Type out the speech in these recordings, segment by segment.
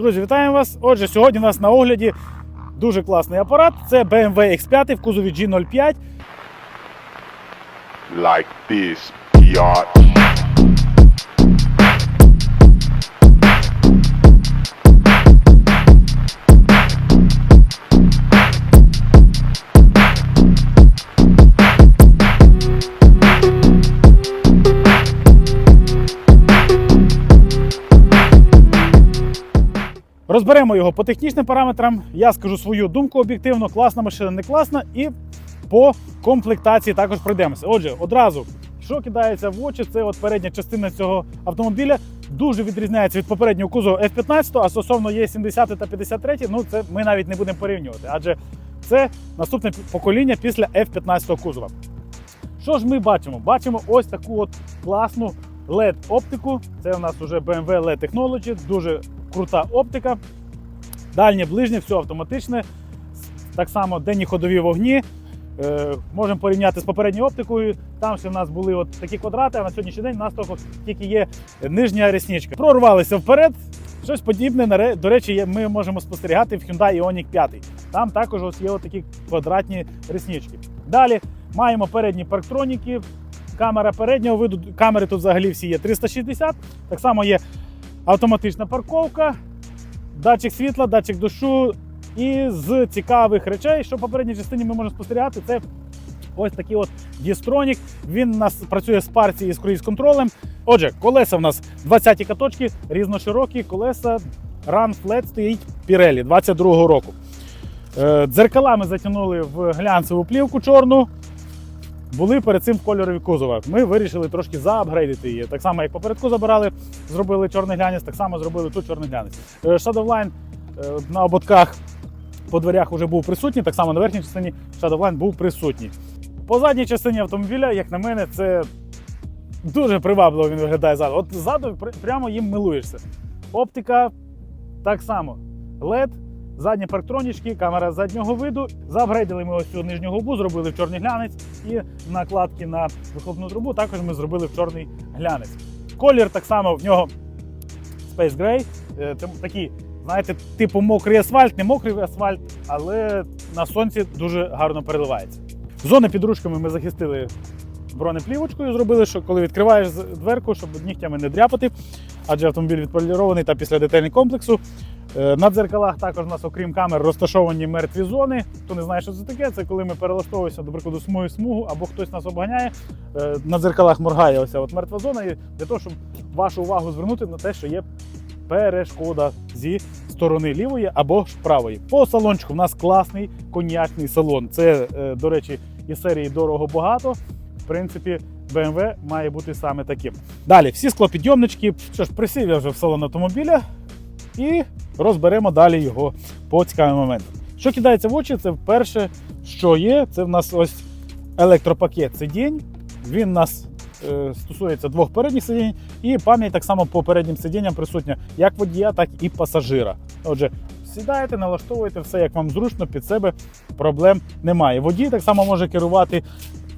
Друзі, вітаємо вас. Отже, сьогодні у нас на огляді дуже класний апарат. Це BMW X5 в кузові G05. like this, yacht. Розберемо його по технічним параметрам. Я скажу свою думку об'єктивно, класна машина, не класна. І по комплектації також пройдемося. Отже, одразу, що кидається в очі, це от передня частина цього автомобіля дуже відрізняється від попереднього кузова F15, а стосовно є 70 та 53, ну це ми навіть не будемо порівнювати, адже це наступне покоління після F15 кузова. Що ж ми бачимо? Бачимо ось таку от класну LED-оптику. Це у нас вже BMW LED Technology, дуже крута оптика. Дальнє, ближнє, все автоматичне. Так само денні ходові вогні. Е, можемо порівняти з попередньою оптикою. Там ще в нас були от такі квадрати, а на сьогоднішній день у нас тільки- є нижня ресничка. Прорвалися вперед. Щось подібне, до речі, ми можемо спостерігати в Hyundai Ioniq 5. Там також ось є такі квадратні реснички. Далі маємо передні парктроніки, камера переднього виду. Камери тут взагалі всі є 360. Так само є автоматична парковка, датчик світла, датчик дощу. І з цікавих речей, що в попередній частині ми можемо спостерігати, це ось такий от Дістронік. Він нас працює з парці і з круїз-контролем. Отже, колеса в нас 20-ті каточки, різноширокі колеса Run Flat стоїть Pirelli 22-го року. Е, Дзеркала ми затягнули в глянцеву плівку чорну. Були перед цим в кольорові кузова. Ми вирішили трошки заапгрейдити її. Так само, як попередку забирали, зробили чорний глянець, так само зробили тут чорний глянець. Е, Shadowline е, на ободках по дверях вже був присутній, так само на верхній частині Shadowline був присутній. По задній частині автомобіля, як на мене, це дуже привабливо він виглядає ззаду. От ззаду прямо їм милуєшся. Оптика так само. LED, задні парктронічки, камера заднього виду. Заапгрейдили ми ось цю нижню губу, зробили в чорний глянець і накладки на вихлопну трубу також ми зробили в чорний глянець. Колір так само в нього Space Gray. Е, Такий, знаєте, типу мокрий асфальт, не мокрий асфальт, але на сонці дуже гарно переливається. Зони під ручками ми захистили бронеплівочкою, зробили, що коли відкриваєш дверку, щоб нігтями не дряпати, адже автомобіль відполірований та після детельного комплексу. Е, На дзеркалах також у нас, окрім камер, розташовані мертві зони. Хто не знає, що це таке, це коли ми перелаштовуємося, до прикладу, смуги в смугу, або хтось нас обганяє. е, На дзеркалах моргає оця от мертва зона, і для того, щоб вашу увагу звернути на те, що є перешкода зі сторони лівої або ж правої. По салончику в нас класний коньячний салон. Це, е, до речі, із серії дорого багато. В принципі, BMW має бути саме таким. Далі, всі склопідйомнички. Що ж, присів я вже в салон автомобіля і розберемо далі його по цікавим моментам. Що кидається в очі, це перше, що є, це в нас ось електропакет сидінь. Він нас е, стосується двох передніх сидінь, і пам'ять так само по переднім сидінням присутня як водія, так і пасажира. Отже, сідаєте, налаштовуєте все, як вам зручно, під себе проблем немає. Водій так само може керувати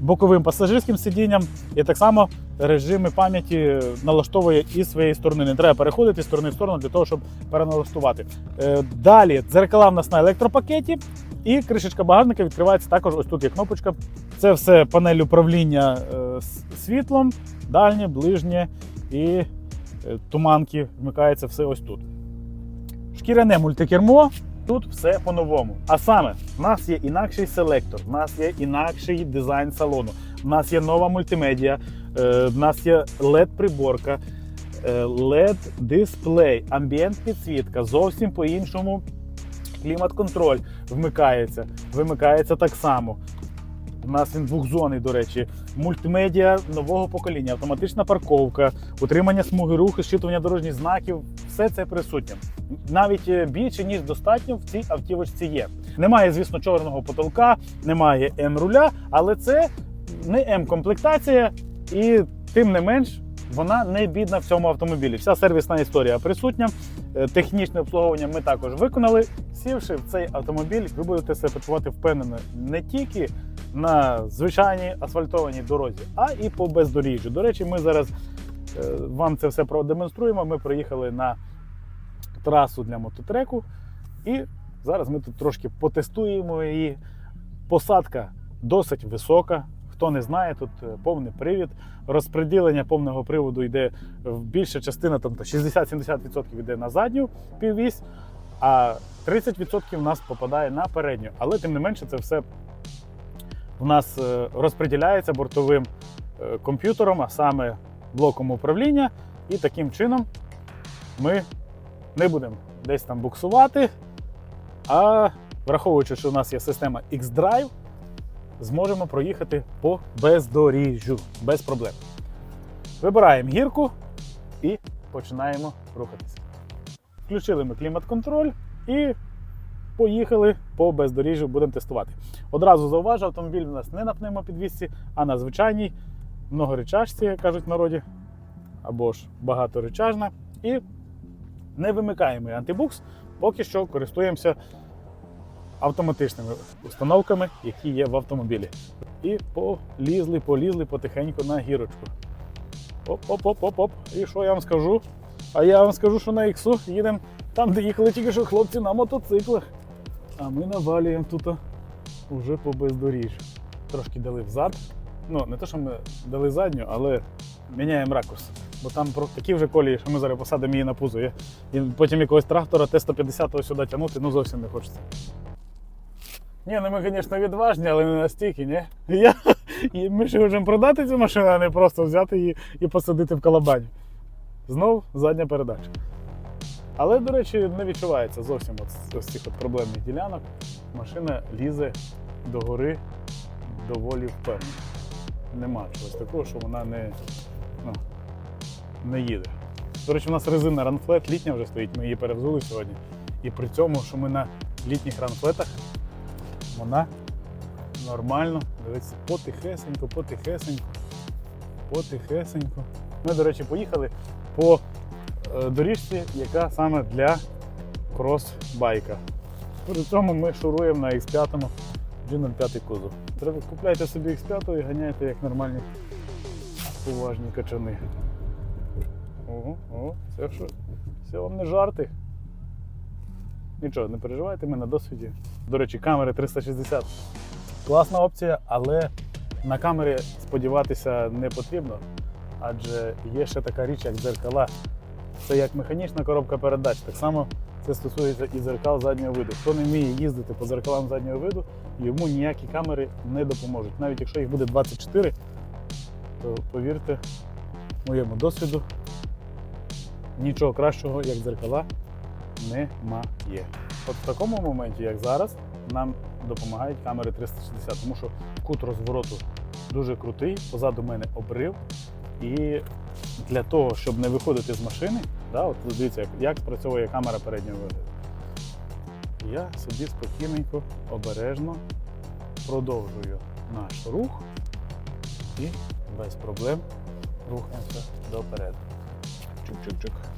боковим пасажирським сидінням, і так само режими пам'яті налаштовує і своєї сторони. Не треба переходити з сторони в сторону для того, щоб переналаштувати. Е, Далі дзеркала в нас на електропакеті. І кришечка багажника відкривається також. Ось тут є кнопочка. Це все панель управління е, світлом, дальнє, ближнє і е, туманки. Вмикається все ось тут. Шкіряне мультикермо. Тут все по-новому. А саме, в нас є інакший селектор, в нас є інакший дизайн салону, в нас є нова мультимедіа, в нас є LED-приборка, е, LED-дисплей, амбієнт підсвітка, зовсім по-іншому клімат-контроль вмикається, вимикається так само. У нас він двохзонний, до речі, мультимедіа нового покоління, автоматична парковка, утримання смуги руху, щитування дорожніх знаків все це присутнє. Навіть е, більше ніж достатньо в цій автівочці є. Немає, звісно, чорного потолка, немає М-руля, але це не М-комплектація, і тим не менш вона не бідна в цьому автомобілі. Вся сервісна історія присутня. Е, Технічне обслуговування ми також виконали. Сівши в цей автомобіль, ви будете себе почувати впевнено не тільки на звичайній асфальтованій дорозі, а і по бездоріжжю. До речі, ми зараз е, вам це все продемонструємо. Ми приїхали на трасу для мототреку. І зараз ми тут трошки потестуємо її. Посадка досить висока. Хто не знає, тут е, повний привід. Розподілення повного приводу йде в більша частина, там 60-70% йде на задню піввісь, а 30% в нас попадає на передню. Але тим не менше, це все в нас е, розподіляється бортовим е, комп'ютером, а саме блоком управління. І таким чином ми не будемо десь там буксувати. А враховуючи, що у нас є система X-Drive, зможемо проїхати по бездоріжжю без проблем. Вибираємо гірку і починаємо рухатися. Включили ми клімат-контроль і поїхали по бездоріжжю, будемо тестувати. Одразу зауважу, автомобіль у нас не на пневмопідвісці, а на звичайній многоречашці, як кажуть в народі, або ж багаторечажна. І не вимикаємо антибукс, поки що користуємося автоматичними установками, які є в автомобілі. І полізли, полізли потихеньку на гірочку. Оп-оп-оп-оп-оп. І що я вам скажу? А я вам скажу, що на іксу їдемо там, де їхали тільки що хлопці на мотоциклах. А ми навалюємо тут уже по бездоріжжю. Трошки дали взад. Ну, не те, що ми дали задню, але міняємо ракурс. Бо там такі вже колії, що ми зараз посадимо її на пузо. І потім якогось трактора Т-150 сюди тягнути, ну зовсім не хочеться. Ні, ну ми, звісно, відважні, але не настільки, ні? Я, і ми ще хочемо продати цю машину, а не просто взяти її і посадити в калабані. Знов задня передача. Але, до речі, не відчувається зовсім з цих от проблемних ділянок. Машина лізе до гори доволі впевнено. Нема чогось такого, що вона не, ну, не їде. До речі, у нас резина ранфлет літня вже стоїть, ми її перевзули сьогодні. І при цьому, що ми на літніх ранфлетах, вона нормально, дивіться, потихесенько, потихесенько, потихесенько. Ми, до речі, поїхали по е, доріжці, яка саме для крос-байка. При цьому ми шуруємо на X5 G05 кузов. Треба купляйте собі X5 і ганяйте як нормальні поважні качани. Ого, ого, це що? Це вам не жарти. Нічого, не переживайте, ми на досвіді. До речі, камери 360 класна опція, але на камери сподіватися не потрібно, адже є ще така річ, як дзеркала. Це як механічна коробка передач. Так само це стосується і зеркал заднього виду. Хто не вміє їздити по зеркалам заднього виду, йому ніякі камери не допоможуть. Навіть якщо їх буде 24, то повірте моєму досвіду, нічого кращого, як дзеркала, немає. От в такому моменті, як зараз, нам допомагають камери 360, тому що кут розвороту дуже крутий, позаду мене обрив. І для того, щоб не виходити з машини, да, от дивіться, як, як спрацьовує камера переднього вигляду. Я собі спокійненько, обережно продовжую наш рух і без проблем рухаємося допереду. Чук-чук-чук.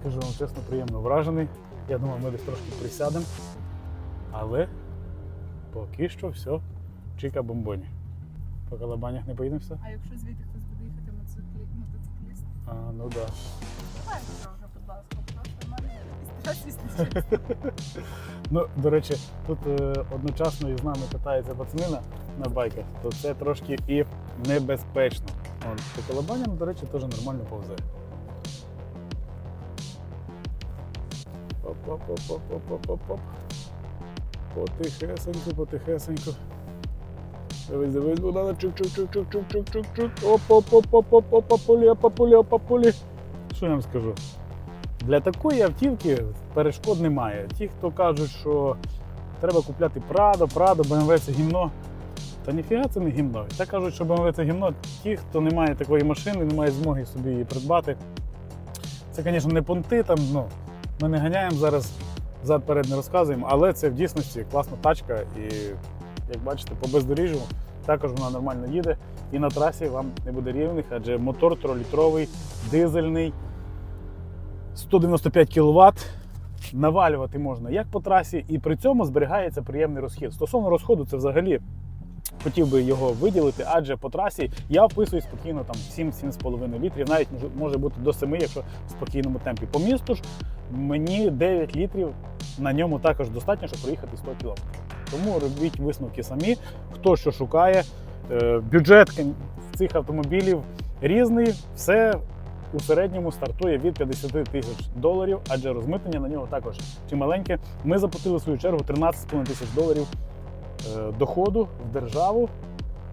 Скажу вам чесно, приємно вражений. Я думав, ми десь трошки присядемо. Але поки що все чика бомбоні. По калабанях не поїдемося? А якщо звідти хтось буде їхати мотоцикліст, А, ну так. Да. давай будь ласка, що мене Ну, до речі, тут е, одночасно із нами катається пацани на, байках, то це трошки і небезпечно. По колебанням, до речі, теж нормально повзе. Потихесенько, потихесенько. Дивись, дивись, Богдана, чук-чук-чук-чук-чук-чук-чук. Оп-оп-оп-оп-оп-оп, папулі, папулі, папулі. Що я вам скажу? Для такої автівки перешкод немає. Ті, хто кажуть, що треба купляти Прадо, Прадо, BMW це гімно. Та ніфіга це не гімно. Та кажуть, що BMW це гімно. Ті, хто не має такої машини, не має змоги собі її придбати. Це, звісно, не понти, там, ну, ми не ганяємо зараз, зад перед не розказуємо, але це в дійсності класна тачка. І як бачите, по бездоріжжю також вона нормально їде. І на трасі вам не буде рівних, адже мотор 3-літровий, дизельний. 195 кВт. Навалювати можна як по трасі, і при цьому зберігається приємний розхід. Стосовно розходу, це взагалі хотів би його виділити, адже по трасі я вписую спокійно там 7-7,5 літрів, навіть може бути до 7, якщо в спокійному темпі. По місту ж мені 9 літрів на ньому також достатньо, щоб проїхати 100 км. Тому робіть висновки самі, хто що шукає. Е, Бюджет цих автомобілів різний, все у середньому стартує від 50 тисяч доларів, адже розмитнення на нього також чималеньке. Ми заплатили в свою чергу 13,5 тисяч доларів е, доходу в державу,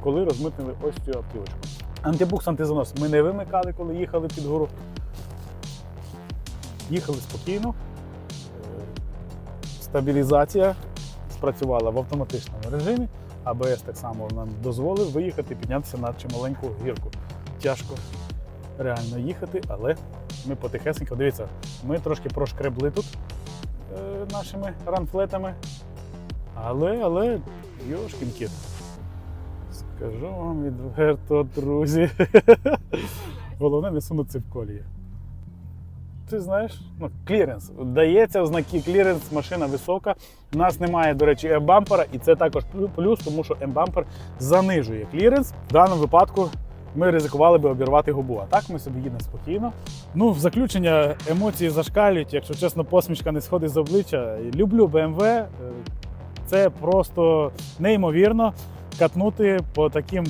коли розмитнили ось цю автівочку. Антибукс, антизанос ми не вимикали, коли їхали під гору. Їхали спокійно. Е, Стабілізація спрацювала в автоматичному режимі. АБС так само нам дозволив виїхати піднятися на чималеньку гірку. Тяжко реально їхати, але ми потихесенько. Дивіться, ми трошки прошкребли тут е, нашими ранфлетами. Але, але, йошкін кіт. Скажу вам відверто, друзі. Головне не сунутися в колії. Ти знаєш, ну, кліренс. Дається в кліренс, машина висока. У нас немає, до речі, М-бампера, і це також плюс, тому що М-бампер занижує кліренс. В даному випадку ми ризикували би обірвати губу. А так ми собі їдемо спокійно. Ну, в заключення емоції зашкалюють, якщо чесно, посмішка не сходить з обличчя. Люблю BMW. е, Це просто неймовірно катнути по таким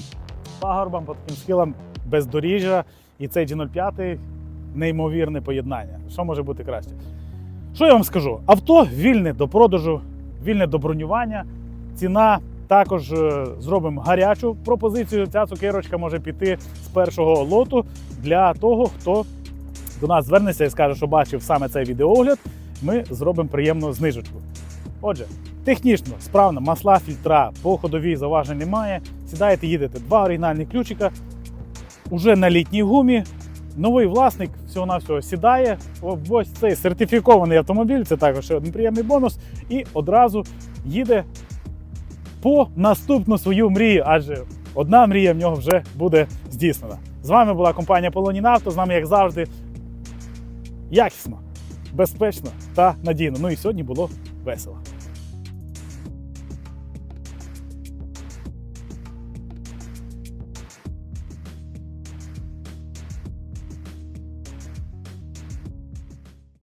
пагорбам, по таким схилам бездоріжжя. І цей G05 неймовірне поєднання. Що може бути краще? Що я вам скажу? Авто вільне до продажу, вільне до бронювання. Ціна також е, зробимо гарячу пропозицію. Ця цукерочка може піти з першого лоту для того, хто до нас звернеться і скаже, що бачив саме цей відеоогляд. Ми зробимо приємну знижечку. Отже, технічно, справно, масла, фільтра, по ходовій заважень немає. Сідаєте, їдете два оригінальні ключика. Уже на літній гумі. Новий власник всього-навсього сідає. Ось цей сертифікований автомобіль, це також ще один приємний бонус. І одразу їде по наступну свою мрію, адже одна мрія в нього вже буде здійснена. З вами була компанія Полонін Авто. З нами, як завжди, якісно, безпечно та надійно. Ну і сьогодні було весело.